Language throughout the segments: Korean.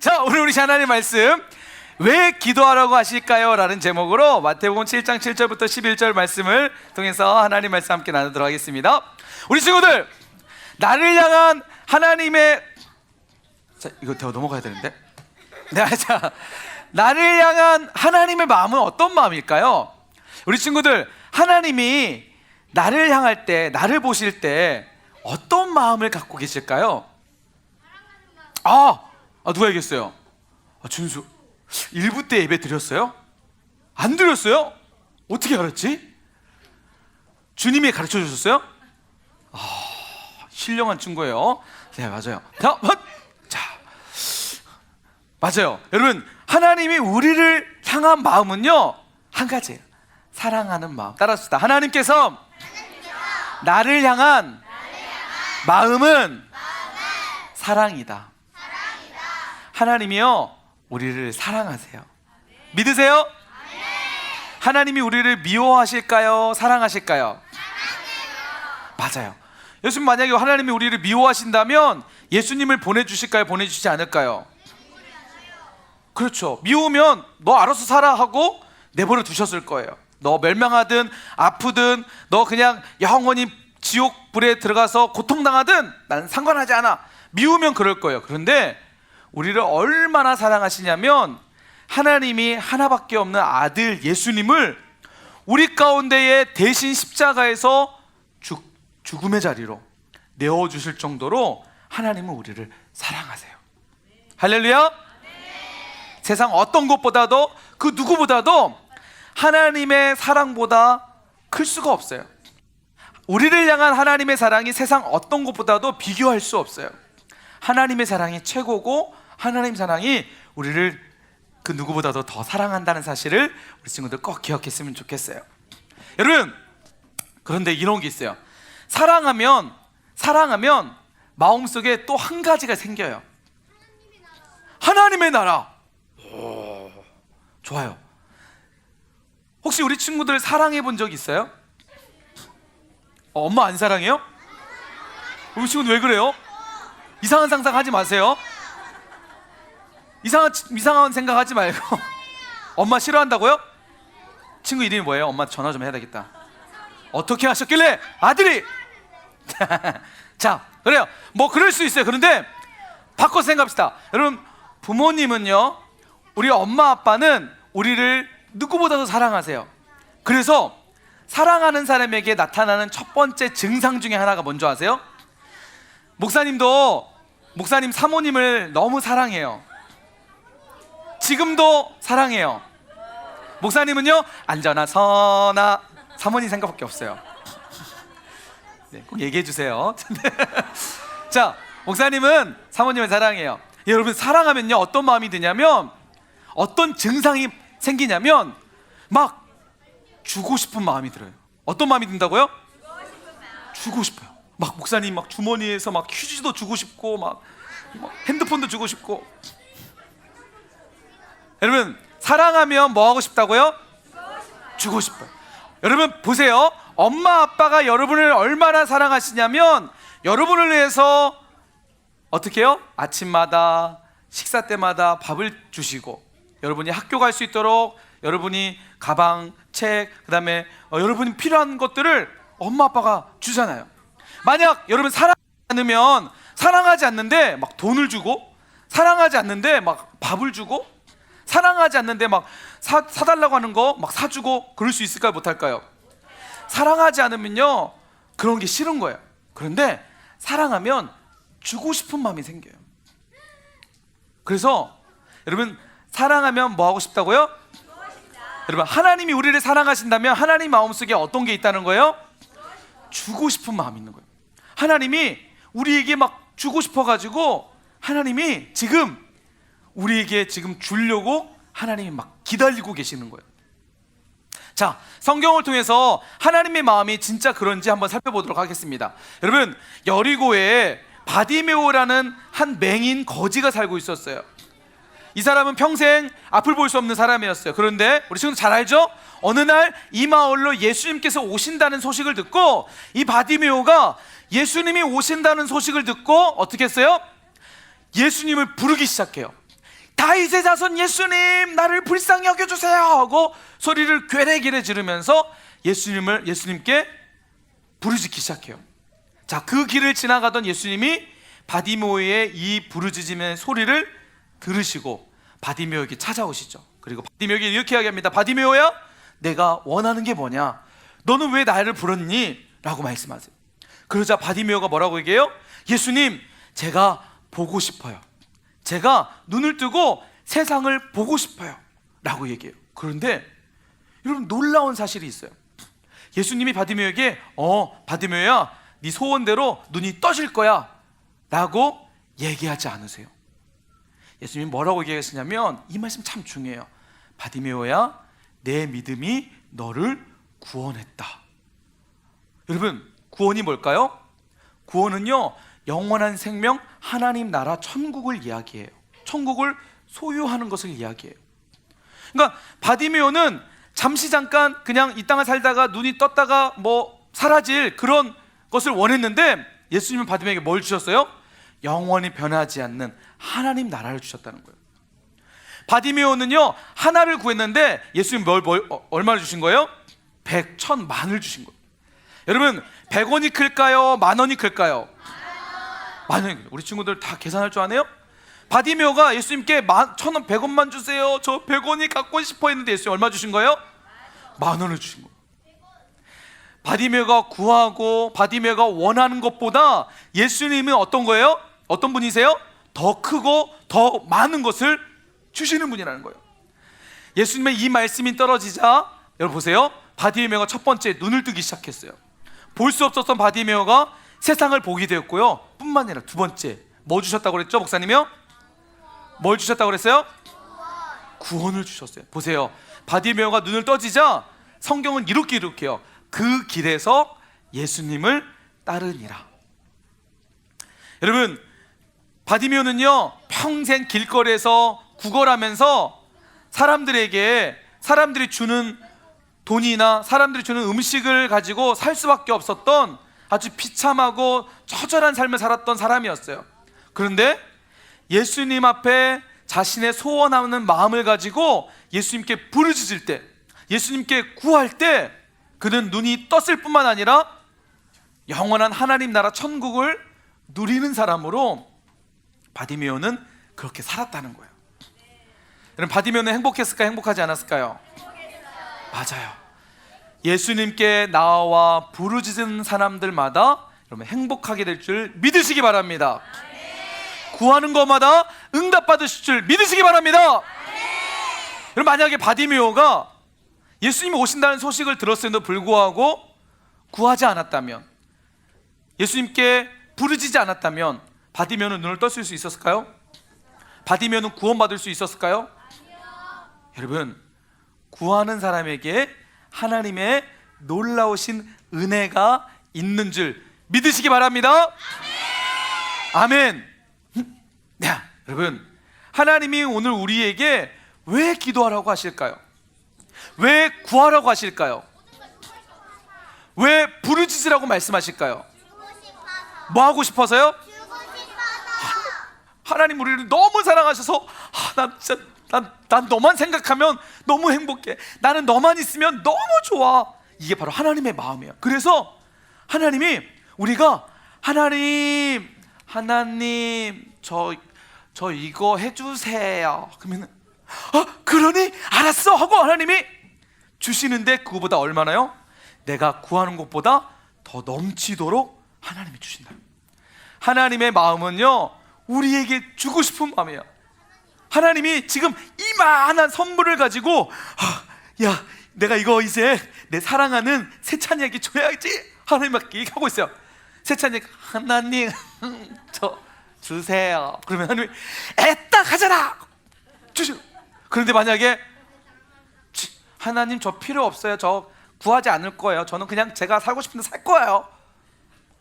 자, 오늘 우리 하나님 말씀 왜 기도하라고 하실까요? 라는 제목으로 마태복음 7장 7절부터 11절 말씀을 통해서 하나님 말씀 함께 나누도록 하겠습니다. 우리 친구들, 나를 향한 하나님의 자, 이거 더 넘어가야 되는데. 네, 자, 나를 향한 하나님의 마음은 어떤 마음일까요? 우리 친구들, 하나님이 나를 향할 때, 나를 보실 때 어떤 마음을 갖고 계실까요? 아, 아 누가 얘기했어요? 아, 준수. 일부 때 예배 드렸어요? 안 드렸어요? 어떻게 알았지? 주님이 가르쳐 주셨어요? 아, 신령한 친구예요. 네, 맞아요. 자, 헛! 자, 맞아요. 여러분, 하나님이 우리를 향한 마음은요, 한 가지예요. 사랑하는 마음. 따라합시다. 하나님께서 나를 향한 마음은 사랑이다. 하나님이요, 우리를 사랑하세요. 믿으세요? 하나님이 우리를 미워하실까요? 사랑하실까요? 맞아요. 예수님 만약에 하나님이 우리를 미워하신다면 예수님을 보내주실까요? 보내주시지 않을까요? 그렇죠. 미우면 너 알아서 살아 하고 내버려 두셨을 거예요. 너 멸망하든 아프든 너 그냥 영원히 지옥 불에 들어가서 고통당하든 난 상관하지 않아. 미우면 그럴 거예요. 그런데 우리를 얼마나 사랑하시냐면 하나님이 하나밖에 없는 아들 예수님을 우리 가운데에 대신 십자가에서 죽, 죽음의 자리로 내어 주실 정도로 하나님은 우리를 사랑하세요. 할렐루야. 세상 어떤 것보다도 그 누구보다도 하나님의 사랑보다 클 수가 없어요. 우리를 향한 하나님의 사랑이 세상 어떤 것보다도 비교할 수 없어요. 하나님의 사랑이 최고고 하나님 사랑이 우리를 그 누구보다도 더 사랑한다는 사실을 우리 친구들 꼭 기억했으면 좋겠어요. 여러분, 그런데 이런 게 있어요. 사랑하면 사랑하면 마음속에 또 한 가지가 생겨요. 하나님의 나라. 오, 좋아요. 혹시 우리 친구들 사랑해 본 적 있어요? 어, 엄마 안 사랑해요? 우리 친구들 왜 그래요? 이상한 상상 하지 마세요. 이상한 이상한 생각하지 말고 엄마 싫어한다고요? 친구 이름이 뭐예요? 엄마 전화 좀 해야 되겠다. 어떻게 하셨길래 아들이? 자 그래요. 뭐 그럴 수 있어요. 그런데 바꿔 생각합시다. 여러분 부모님은요, 우리 엄마 아빠는 우리를 누구보다도 사랑하세요. 그래서 사랑하는 사람에게 나타나는 첫 번째 증상 중에 하나가 뭔지 아세요? 목사님도 목사님 사모님을 너무 사랑해요. 지금도 사랑해요. 목사님은요 안전하 선하 사모님 생각밖에 없어요. 네, 꼭 얘기해 주세요. 자, 목사님은 사모님을 사랑해요. 여러분 사랑하면요 어떤 마음이 드냐면 어떤 증상이 생기냐면 막 주고 싶은 마음이 들어요. 어떤 마음이 든다고요? 주고 싶어요. 막 목사님 막 주머니에서 막 휴지도 주고 싶고 막, 막 핸드폰도 주고 싶고 여러분 사랑하면 뭐 하고 싶다고요? 주고 싶어요. 여러분 보세요. 엄마 아빠가 여러분을 얼마나 사랑하시냐면 여러분을 위해서 어떻게 해요? 아침마다 식사 때마다 밥을 주시고 여러분이 학교 갈 수 있도록 여러분이 가방, 책, 그다음에 어, 여러분이 필요한 것들을 엄마 아빠가 주잖아요. 만약 여러분 사랑하지 않으면 사랑하지 않는데 막 돈을 주고 사랑하지 않는데 막 밥을 주고 사랑하지 않는데 막 사, 사달라고 하는 거 막 사주고 그럴 수 있을까요? 못할까요? 사랑하지 않으면요 그런 게 싫은 거예요. 그런데 사랑하면 주고 싶은 마음이 생겨요. 그래서 여러분 사랑하면 뭐 하고 싶다고요? 여러분 하나님이 우리를 사랑하신다면 하나님 마음속에 어떤 게 있다는 거예요? 주고 싶은 마음이 있는 거예요. 하나님이 우리에게 막 주고 싶어 가지고 하나님이 지금 우리에게 지금 주려고 하나님이 막 기다리고 계시는 거예요. 자, 성경을 통해서 하나님의 마음이 진짜 그런지 한번 살펴보도록 하겠습니다. 여러분, 여리고에 바디메오라는 한 맹인 거지가 살고 있었어요. 이 사람은 평생 앞을 볼 수 없는 사람이었어요. 그런데 우리 친구 잘 알죠? 어느 날 이 마을로 예수님께서 오신다는 소식을 듣고 이 바디메오가 예수님이 오신다는 소식을 듣고 어떻게 했어요? 예수님을 부르기 시작해요. 다윗의 자손 예수님 나를 불쌍히 여겨주세요 하고 소리를 괴레기레 지르면서 예수님을 예수님께 부르짖기 시작해요. 자, 그 길을 지나가던 예수님이 바디메오의 이 부르짖음의 소리를 들으시고 바디메오에게 찾아오시죠. 그리고 바디메오에게 이렇게 이야기합니다. 바디메오야, 내가 원하는 게 뭐냐? 너는 왜 나를 불렀니? 라고 말씀하세요. 그러자 바디메오가 뭐라고 얘기해요? 예수님, 제가 보고 싶어요. 제가 눈을 뜨고 세상을 보고 싶어요. 라고 얘기해요. 그런데 여러분 놀라운 사실이 있어요. 예수님이 바디메오에게 어 바디메오야 네 소원대로 눈이 떠질 거야 라고 얘기하지 않으세요 예수님이 뭐라고 얘기하시냐면 이 말씀 참 중요해요 바디메오야 내 믿음이 너를 구원했다 여러분 구원이 뭘까요? 구원은요 영원한 생명 하나님 나라 천국을 이야기해요 천국을 소유하는 것을 이야기해요 그러니까 바디메오는 잠시 잠깐 그냥 이 땅을 살다가 눈이 떴다가 뭐 사라질 그런 것을 원했는데 예수님은 바디메오에게 뭘 주셨어요? 영원히 변하지 않는 하나님 나라를 주셨다는 거예요. 바디메오는요 하나를 구했는데 예수님 뭘, 뭘 어, 얼마를 주신 거예요? 백, 천, 만을 주신 거예요. 여러분 백 원이 클까요? 만 원이 클까요? 만 원이 우리 친구들 다 계산할 줄 아네요? 바디메오가 예수님께 만, 천 원, 백 원만 주세요. 저 백 원이 갖고 싶어 했는데 예수님 얼마 주신 거예요? 만 원을 주신 거예요. 바디메오가 구하고 바디메오가 원하는 것보다 예수님은 어떤 거예요? 어떤 분이세요? 더 크고 더 많은 것을 주시는 분이라는 거예요. 예수님의 이 말씀이 떨어지자 여러분 보세요. 바디메오가 첫 번째 눈을 뜨기 시작했어요. 볼 수 없었던 바디메오가 세상을 보게 되었고요. 뿐만 아니라 두 번째 뭐 주셨다고 그랬죠, 목사님이요? 뭘 주셨다고 그랬어요? 구원을 주셨어요. 보세요. 바디메오가 눈을 떠지자 성경은 이렇게 이렇게요. 그 길에서 예수님을 따르니라. 여러분, 바디메오는요 평생 길거리에서 구걸하면서 사람들에게 사람들이 주는 돈이나 사람들이 주는 음식을 가지고 살 수밖에 없었던 아주 비참하고 처절한 삶을 살았던 사람이었어요. 그런데 예수님 앞에 자신의 소원하는 마음을 가지고 예수님께 부르짖을 때, 예수님께 구할 때 그는 눈이 떴을 뿐만 아니라 영원한 하나님 나라 천국을 누리는 사람으로 바디메오는 그렇게 살았다는 거예요. 여러분 바디메오는 행복했을까 행복하지 않았을까요? 맞아요. 예수님께 나와 부르짖은 사람들마다 여러분 행복하게 될 줄 믿으시기 바랍니다. 구하는 것마다 응답 받으실 줄 믿으시기 바랍니다. 여러분 만약에 바디메오가 예수님이 오신다는 소식을 들었음에도 불구하고 구하지 않았다면 예수님께 부르짖지 않았다면 바디메오는 눈을 떴을 수 있었을까요? 바디메오는 구원받을 수 있었을까요? 여러분 구하는 사람에게 하나님의 놀라우신 은혜가 있는 줄 믿으시기 바랍니다. 아멘. 네, 여러분 하나님이 오늘 우리에게 왜 기도하라고 하실까요? 왜 구하라고 하실까요? 왜 부르짖으라고 말씀하실까요? 뭐 하고 싶어서요? 하나님 우리를 너무 사랑하셔서 아, 난 진짜 난, 난 너만 생각하면 너무 행복해. 나는 너만 있으면 너무 좋아. 이게 바로 하나님의 마음이에요. 그래서 하나님이 우리가 하나님 하나님 저 저 이거 해주세요. 그러면 아 그러니 알았어 하고 하나님이 주시는데 그거보다 얼마나요? 내가 구하는 것보다 더 넘치도록 하나님이 주신다. 하나님의 마음은요 우리에게 주고 싶은 마음이에요. 하나님이 지금 이만한 선물을 가지고 아, 야 내가 이거 이제 내 사랑하는 세찬이에게 줘야지 하나님께 얘기하고 있어요. 세찬이 하나님 저 주세요. 그러면 하나님이 애따 가져라 주시. 그런데 만약에 치, 하나님 저 필요 없어요. 저 구하지 않을 거예요. 저는 그냥 제가 살고 싶은데 살 거예요.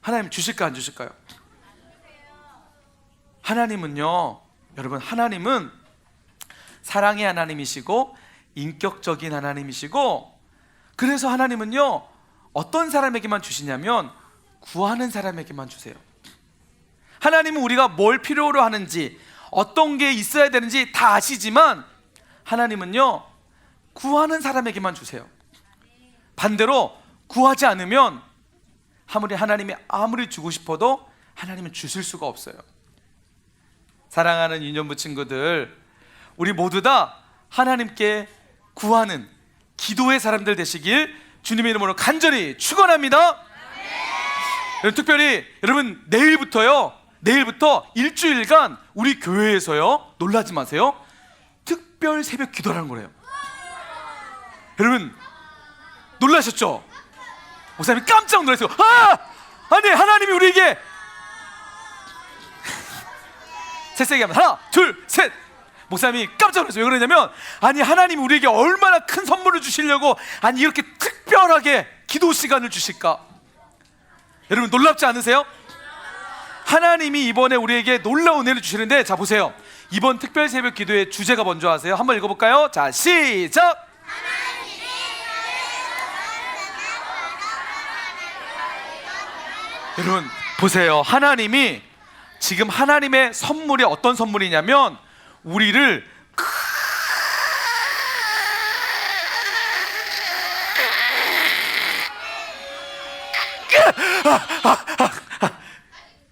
하나님 주실까 안 주실까요? 하나님은요, 여러분 하나님은 사랑의 하나님이시고 인격적인 하나님이시고 그래서 하나님은요 어떤 사람에게만 주시냐면 구하는 사람에게만 주세요. 하나님은 우리가 뭘 필요로 하는지 어떤 게 있어야 되는지 다 아시지만 하나님은요 구하는 사람에게만 주세요. 반대로 구하지 않으면 아무리 하나님이 아무리 주고 싶어도 하나님은 주실 수가 없어요. 사랑하는 유년부 친구들, 우리 모두 다 하나님께 구하는 기도의 사람들 되시길 주님의 이름으로 간절히 축원합니다. 여러분, 특별히 여러분 내일부터요. 내일부터 일주일간 우리 교회에서요. 놀라지 마세요. 특별 새벽 기도라는 거래요. 여러분 놀라셨죠? 목사님이 깜짝 놀랐어요. 아! 아니 하나님이 우리에게 세세게 하면 하나, 둘, 셋. 목사님이 깜짝 놀랐어요. 왜 그러냐면 아니 하나님이 우리에게 얼마나 큰 선물을 주시려고 아니 이렇게 특별하게 기도 시간을 주실까? 여러분 놀랍지 않으세요? 하나님이 이번에 우리에게 놀라운 은혜를 주시는데 자 보세요. 이번 특별 새벽 기도의 주제가 뭔지 아세요? 한번 읽어 볼까요? 자 시작. 여러분 보세요. 하나님이 지금 하나님의 선물이 어떤 선물이냐면 우리를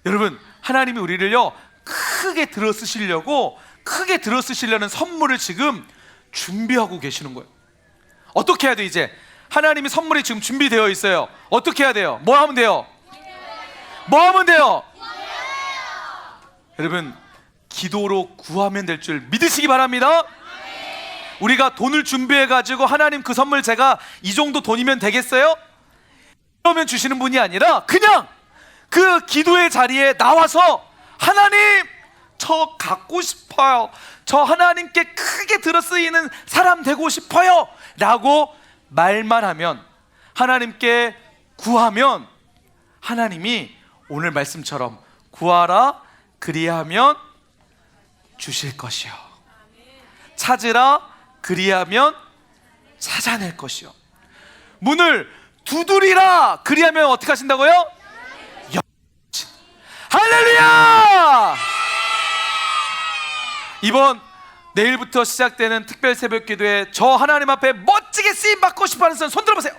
여러분 하나님이 우리를요 크게 들어 쓰시려고 크게 들어 쓰시려는 선물을 지금 준비하고 계시는 거예요. 어떻게 해야 돼 이제? 하나님이 선물이 지금 준비되어 있어요. 어떻게 해야 돼요? 뭐 하면 돼요? 뭐 하면 돼요? 여러분 기도로 구하면 될 줄 믿으시기 바랍니다. 우리가 돈을 준비해 가지고 하나님 그 선물 제가 이 정도 돈이면 되겠어요? 그러면 주시는 분이 아니라 그냥 그 기도의 자리에 나와서 하나님 저 갖고 싶어요. 저 하나님께 크게 들어 쓰이는 사람 되고 싶어요. 라고 말만 하면 하나님께 구하면 하나님이 오늘 말씀처럼 구하라 그리하면 주실 것이요. 찾으라 그리하면 찾아낼 것이요. 문을 두드리라 그리하면 어떻게 하신다고요? 여- 할렐루야! 이번 내일부터 시작되는 특별 새벽 기도에 저 하나님 앞에 멋지게 쓰임 받고 싶어 하는 사람 손 들어 보세요.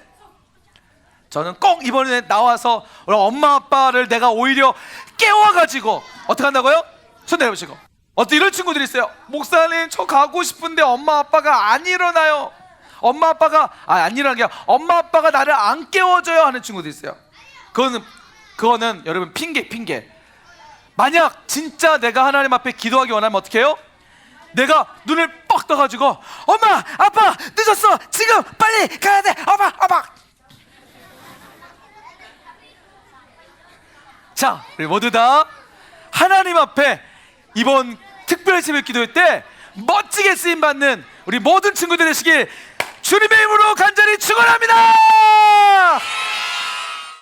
저는 꼭 이번에 나와서 우리 엄마 아빠를 내가 오히려 깨워가지고 어떻게 한다고요? 손 내려보시고. 어떤 이런 친구들이 있어요. 목사님 저 가고 싶은데 엄마 아빠가 안 일어나요. 엄마 아빠가 아, 안 일어나는 게 아니라 엄마 아빠가 나를 안 깨워줘요 하는 친구들이 있어요. 그거는 그거는 여러분 핑계 핑계. 만약 진짜 내가 하나님 앞에 기도하기 원하면 어떻게 해요? 내가 눈을 뻑 떠가지고 엄마 아빠 늦었어. 지금 빨리 가야 돼. 엄마 엄마 자, 우리 모두 다 하나님 앞에 이번 특별 새벽 기도회 때 멋지게 쓰임 받는 우리 모든 친구들 되시길 주님의 이름으로 간절히 축원합니다.